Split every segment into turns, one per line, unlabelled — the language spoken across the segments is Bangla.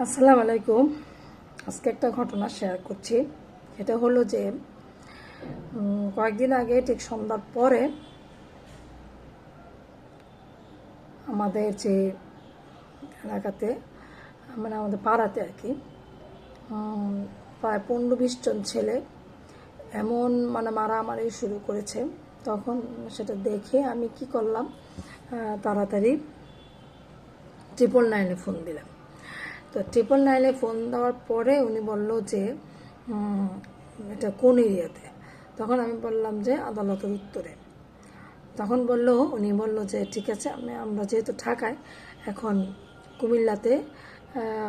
আসসালামু আলাইকুম। আজকে একটা ঘটনা শেয়ার করছি। এটা হলো যে কয়েকদিন আগে, ঠিক সন্ধ্যার পরে আমাদের যে এলাকাতে মানে আমাদের পাড়াতে আর কি প্রায় পনেরো বিশ জন ছেলে এমন মানে মারামারি শুরু করেছে। তখন সেটা দেখে আমি কি করলাম তাড়াতাড়ি ট্রিপল নাইনে ফোন দিলাম। তো ট্রিপল নাইনে ফোন দেওয়ার পরে উনি বলল যে এটা কোন এরিয়াতে? তখন আমি বললাম যে আদালতের উত্তরে। তখন বলল, উনি বলল যে, ঠিক আছে, আমি, আমরা যেহেতু ঢাকায়, এখন কুমিল্লাতে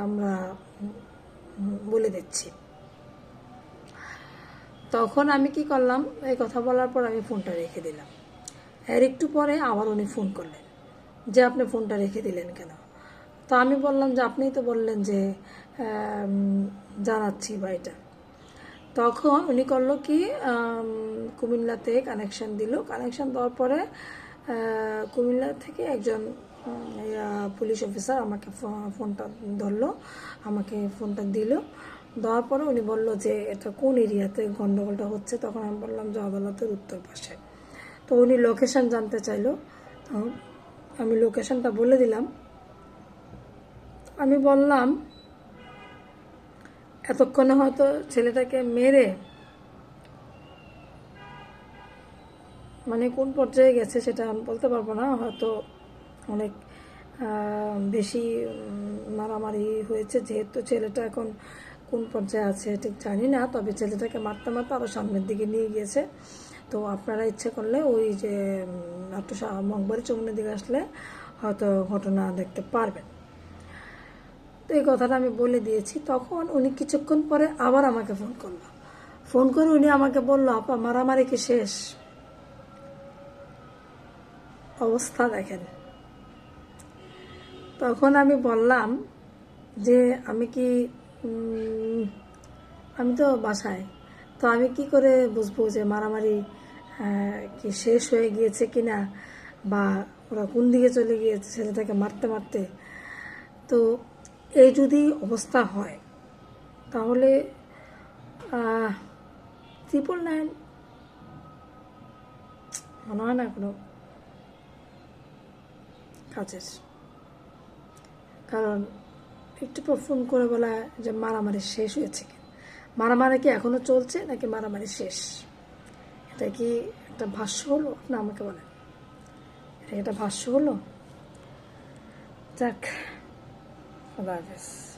আমরা বলে দিচ্ছি। তখন আমি কি করলাম, এই কথা বলার পর আমি ফোনটা রেখে দিলাম। এর একটু পরে আবার উনি ফোন করলেন যে, আপনি ফোনটা রেখে দিলেন কেন? তো আমি বললাম যে, আপনিই তো বললেন যে জানাচ্ছি বা এটা। তখন উনি করল কি কুমিল্লাতে কানেকশান দিল। কানেকশান দেওয়ার পরে কুমিল্লা থেকে একজন পুলিশ অফিসার আমাকে ফোনটা ধরলো, আমাকে ফোনটা দিল। দেওয়ার পরে উনি বলল যে, এটা কোন এরিয়াতে গণ্ডগোলটা হচ্ছে? তখন আমি বললাম যে, আদালতের উত্তর পাশে। তো উনি লোকেশন জানতে চাইলো। আমি লোকেশনটা বলে দিলাম। আমি বললাম, এতক্ষণে হয়তো ছেলেটাকে মেরে মানে কোন পর্যায়ে গেছে সেটা আমি বলতে পারব না। হয়তো অনেক বেশি মারামারি হয়েছে যেহেতু ছেলেটা এখন কোন পর্যায়ে আছে ঠিক জানি না। তবে ছেলেটাকে মারতে মারতে আরও সামনের দিকে নিয়ে গিয়েছে। তো আপনারা ইচ্ছে করলে ওই যে একটু মগবাড়ি চৌমনের দিকে আসলে হয়তো ঘটনা দেখতে পারবেন। তো এই কথাটা আমি বলে দিয়েছি। তখন উনি কিছুক্ষণ পরে আবার আমাকে ফোন করল। ফোন করে উনি আমাকে বলল, আপা, মারামারি কি শেষ? অবস্থা দেখেন। তখন আমি বললাম যে, আমি কি আমি তো বাসায়। তো আমি কি করে বুঝব যে মারামারি কি শেষ হয়ে গিয়েছে কিনা বা ওরা কোন দিকে চলে গিয়েছে ছেলেটাকে মারতে মারতে? তো এই যদি অবস্থা হয়, তাহলে ট্রিপল নাইন মনে হয় না কোনো কাজের। কারণ একটু পর ফোন করে বলা যে মারামারি শেষ হয়েছে কি? মারামারি কি এখনও চলছে নাকি মারামারি শেষ? এটা কি একটা ভাষ্য হলো? না, আমাকে বলেন। এটা ভাষ্য হলো? যাক। 小川です。